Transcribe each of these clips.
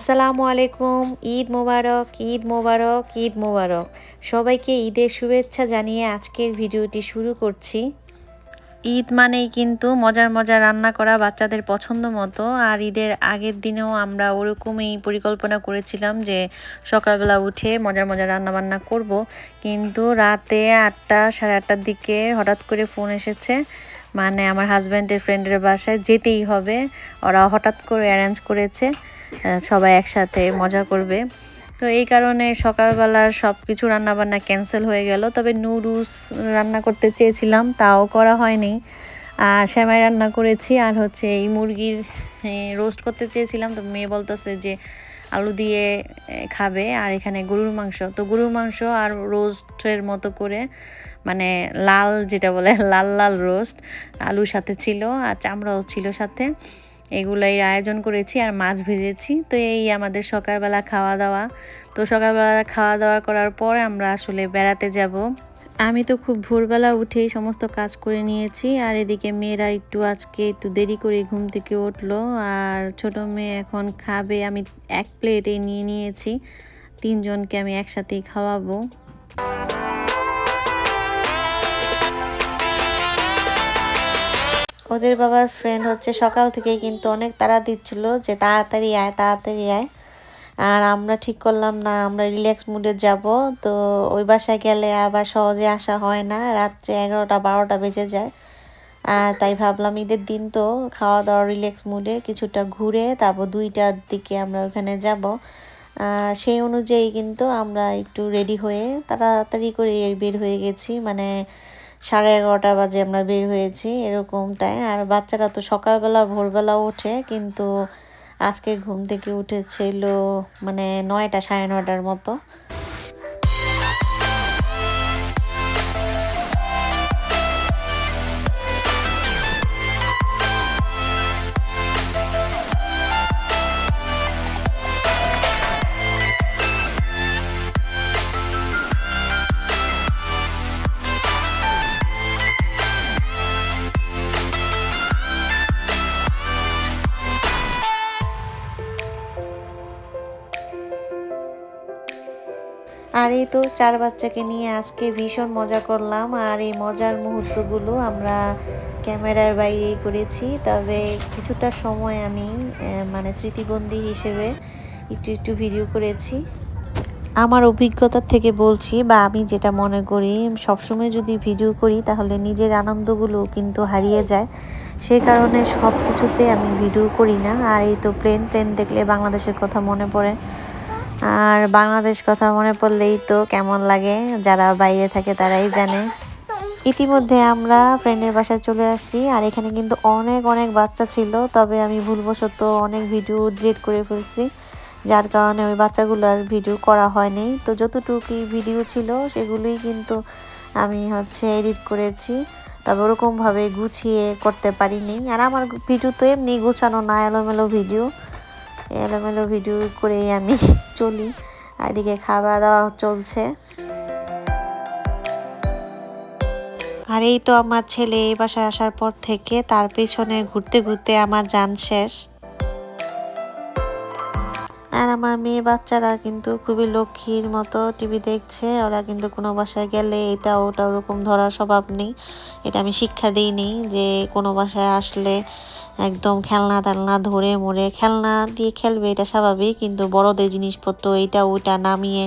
আসসালামু আলাইকুম, ঈদ মোবারক ঈদ মোবারক ঈদ মোবারক। সবাইকে ঈদের শুভেচ্ছা জানিয়ে আজকের ভিডিওটি শুরু করছি। ঈদ মানেই কিন্তু মজার মজার রান্না করা বাচ্চাদের পছন্দ মতো, আর ঈদের আগের দিনেও আমরা ওরকমই পরিকল্পনা করেছিলাম যে সকালবেলা উঠে মজার মজার রান্না বান্না করব। কিন্তু রাতে আটটা, সাড়ে আটটার দিকে হঠাৎ করে ফোন এসেছে। মানে আমার হাজব্যান্ডের ফ্রেন্ডের বাসায় যেতেই হবে। ওরা হঠাৎ করে অ্যারেঞ্জ করেছে। সবাই একসাথে মজা করবে। তো এই কারণে সকালবেলার সব কিছু রান্নাবান্না ক্যান্সেল হয়ে গেল। তবে নুডলস রান্না করতে চেয়েছিলাম, তাও করা হয়নি। আর শ্যামাই রান্না করেছি, আর হচ্ছে এই মুরগির রোস্ট করতে চেয়েছিলাম। তো মেয়ে বলতেছে যে আলু দিয়ে খাবে, আর এখানে গরুর মাংস। তো গরুর মাংস আর রোস্টের মতো করে মানে লাল যেটা বলে, লাল লাল রোস্ট আলুর সাথে ছিল, আর চামড়াও ছিল সাথে। এগুলাই আয়োজন করেছি আর মাছ ভেজেছি। তো এই আমাদের সকালবেলা খাওয়া দাওয়া তো সকালবেলা খাওয়া দাওয়া করার পর আমরা আসলে বেড়াতে যাব। আমি তো খুব ভোরবেলা উঠেই সমস্ত কাজ করে নিয়েছি। আর এদিকে মেয়েরা একটু আজকে একটু দেরি করে ঘুম থেকে উঠল। আর ছোট মেয়ে এখন খাবে, আমি এক প্লেটে নিয়ে নিয়েছি। তিনজনকে আমি একসাথেই খাওয়াবো। ওদের বাবার ফ্রেন্ড হচ্ছে, সকাল থেকেই কিন্তু অনেক তাড়া দিচ্ছিল যে তাড়াতাড়ি আয় তাড়াতাড়ি আয়। আর আমরা ঠিক করলাম না, আমরা রিল্যাক্স মুডে যাব। তো ওই বাসায় গেলে আবার সহজে আসা হয় না, রাত্রে এগারোটা, বারোটা বেজে যায়। আর তাই ভাবলাম ঈদের দিন তো খাওয়া দাওয়া রিল্যাক্স মুডে কিছুটা ঘুরে তারপর দুইটার দিকে আমরা ওখানে যাব। সেই অনুযায়ী কিন্তু আমরা একটু রেডি হয়ে তাড়াতাড়ি করে বের হয়ে গেছি। মানে সাড়ে এগারোটা বাজে আমরা বের হয়েছি এরকমটায় আর বাচ্চারা তো সকালবেলা, ভোরবেলা ওঠে, কিন্তু আজকে ঘুম থেকে উঠেছিল মানে নয়টা, সাড়ে নয়টার মতো। আর এই তো চার বাচ্চাকে নিয়ে আজকে ভীষণ মজা করলাম, আর এই মজার মুহূর্তগুলো আমরা ক্যামেরার বাইরেই করেছি। তবে কিছুটা সময় আমি মানে স্মৃতিবন্দি হিসেবে একটু একটু ভিডিও করেছি। আমার অভিজ্ঞতার থেকে বলছি বা আমি যেটা মনে করি, সবসময় যদি ভিডিও করি তাহলে নিজের আনন্দগুলো কিন্তু হারিয়ে যায়। সেই কারণে সব কিছুতে আমি ভিডিও করি না। আর এই তো প্লেন প্লেন দেখলে বাংলাদেশের কথা মনে পড়ে। আর বাংলাদেশ কথা মনে পড়লেই তো কেমন লাগে, যারা বাইরে থাকে তারাই জানে। ইতিমধ্যে আমরা ফ্রেন্ডের বাসায় চলে আসছি, আর এখানে কিন্তু অনেক অনেক বাচ্চা ছিল, তবে আমি ভুলবশত অনেক ভিডিও ডিলিট করে ফেলছি, যার কারণে ওই বাচ্চাগুলোর ভিডিও করা হয়নি। তো যতটুকু ভিডিও ছিল, সেগুলোই কিন্তু আমি হচ্ছে এডিট করেছি, তবে ওরকমভাবে গুছিয়ে করতে পারিনি। আর আমার ভিডিও তো এমনি গুছানো না, এলোমেলো ভিডিও এলোমেলো ভিডিও করেই আমি চলি। এদিকে খাওয়া দাওয়া চলছে। আর এই তো আমার ছেলে এই বাসায় আসার পর থেকে তার পেছনে ঘুরতে ঘুরতে আমার যান শেষ। আর আমার মেয়ে বাচ্চারা কিন্তু খুবই লক্ষ্মীর মতো টিভি দেখছে। ওরা কিন্তু কোনো বাসায় গেলে এটা ওটা ওরকম ধরার স্বভাব নেই। এটা আমি শিক্ষা দিইনি যে কোনো বাসায় আসলে একদম খেলনা টেলনা ধরে মরে, খেলনা দিয়ে খেলবে এটা স্বাভাবিক, কিন্তু বড়দের জিনিসপত্র এইটা ওইটা নামিয়ে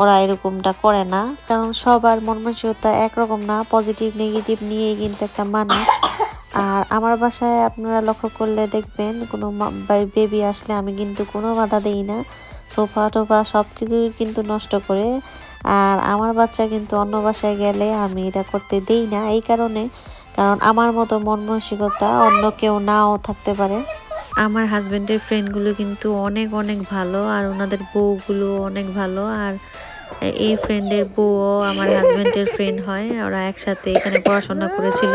ওরা এরকমটা করে না। কারণ সবার মন মানসিকতা একরকম না পজিটিভ নেগেটিভ নিয়েই কিন্তু একটা মানুষ। আর আমার বাসায় আপনারা লক্ষ্য করলে দেখবেন, কোনো বেবি আসলে আমি কিন্তু কোনো বাধা দিই না। সোফা টোফা সব কিছুই কিন্তু নষ্ট করে। আর আমার বাচ্চা কিন্তু অন্য বাসায় গেলে আমি এটা করতে দেই না। এই কারণে কারণ আমার মতো মন মানসিকতা অন্য কেউ নাও থাকতে পারে। আমার হাজব্যান্ডের ফ্রেন্ডগুলো কিন্তু অনেক অনেক ভালো আর ওনাদের বউগুলো অনেক ভালো আর এই ফ্রেন্ডের বউও আমার হাজব্যান্ডের ফ্রেন্ড হয়। ওরা একসাথে এখানে পড়াশোনা করেছিল।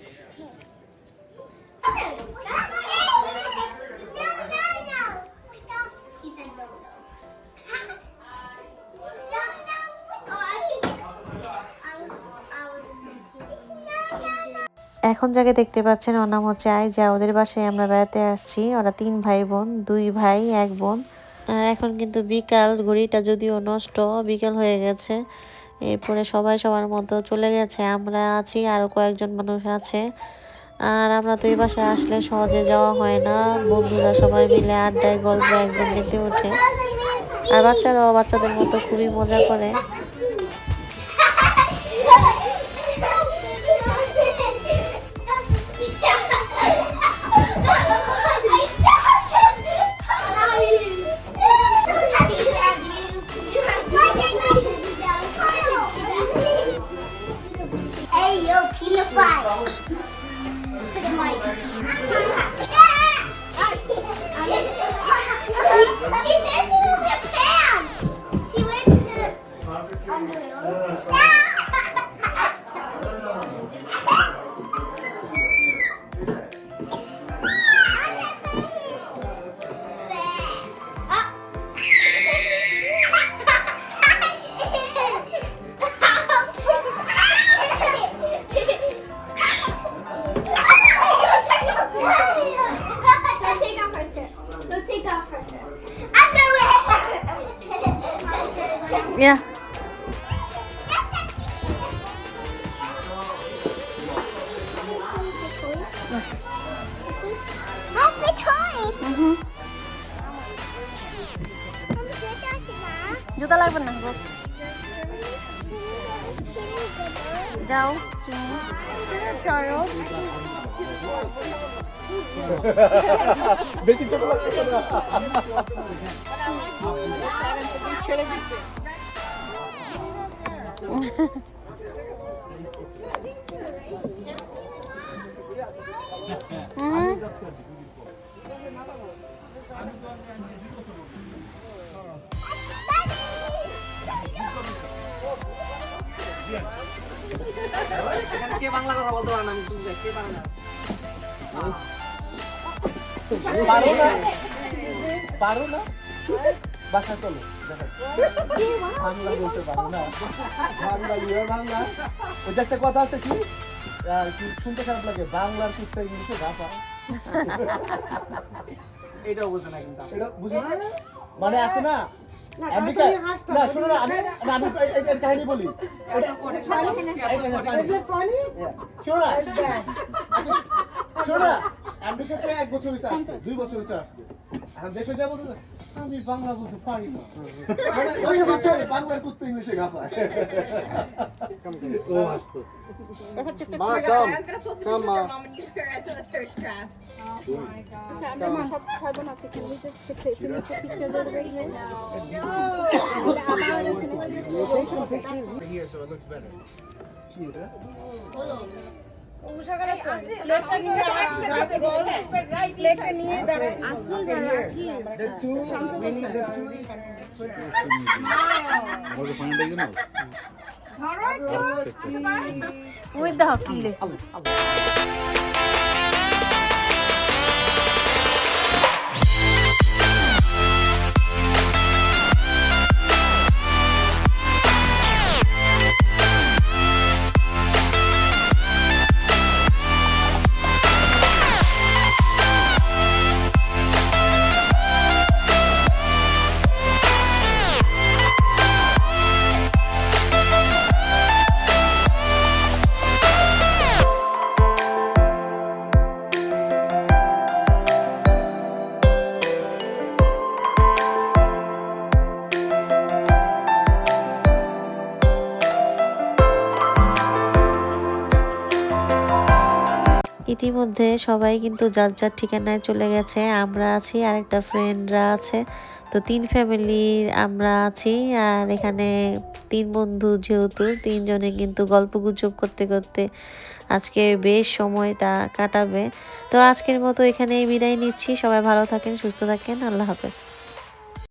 এখন যাকে দেখতে পাচ্ছেন, ওর নাম হচ্ছে আইজা। ওদের বাসায় আমরা বেড়াতে আসছি। ওরা তিন ভাই বোন, দুই ভাই, এক বোন। আর এখন কিন্তু বিকাল, ঘড়িটা যদিও নষ্ট, বিকাল হয়ে গেছে। এরপরে সবাই সবার মতো চলে গেছে। আমরা আছি আরও কয়েকজন মানুষ আছে। আর আমরা তো এই বাসায় আসলে সহজে যাওয়া হয় না। বন্ধুরা সবাই মিলে আড্ডায় গল্প একদম মেতে ওঠে। আর বাচ্চারাও বাচ্চাদের মতো খুবই মজা করে। He looked like. Put the mic. Ya. Juta lagi pernah, Bu. Jauh, sini. Child. Bitte, bitte, bitte. কে বাংলা কথা বলতে পারে না আমি পারো না? পারো না? বাসা চলো বাংলা বলতে পারো না বাংলা ইয়ে বাংলা ওই একটা কথা আছে কি শুনতে খারাপ লাগে বাংলার কুত্তা ইংলিশে বোঝে না কিন্তু এটা বুঝলি মানে আছে না না শোনো না আমি কাহিনী বলি. শোনো না আচ্ছা, শোনো না আমেরিকাতে এক বছর হয়েছে আসছে দুই বছর হয়েছে আসছে দেশে যাব তো আমি বাংলা বলতে পারি না মানে ওই বছর বাংলার কুত্তা ইংলিশে গাফায় ও আসতো মা কাম I'm gonna post a Come picture on. of mom and use her as a thirst trap. আচ্ছা আমরা সব ছয় বোন আছে can we just take a finish the picture a little bit here? here so it looks better কি এটা the two need the hockey ওই ইতিমধ্যে সবাই কিন্তু যার যার ঠিকানায় চলে গেছে, আমরা আছি আর একটা ফ্রেন্ডরা আছে। তো তিন ফ্যামিলির আমরা আছি, আর এখানে তিন বন্ধু যেহেতু, তিনজনে কিন্তু গল্প গুজব করতে করতে আজকে বেশ সময়টা কাটাবে। তো আজকের মতো এখানেই বিদায় নিচ্ছি, সবাই ভালো থাকেন, সুস্থ থাকেন, আল্লাহ হাফেজ।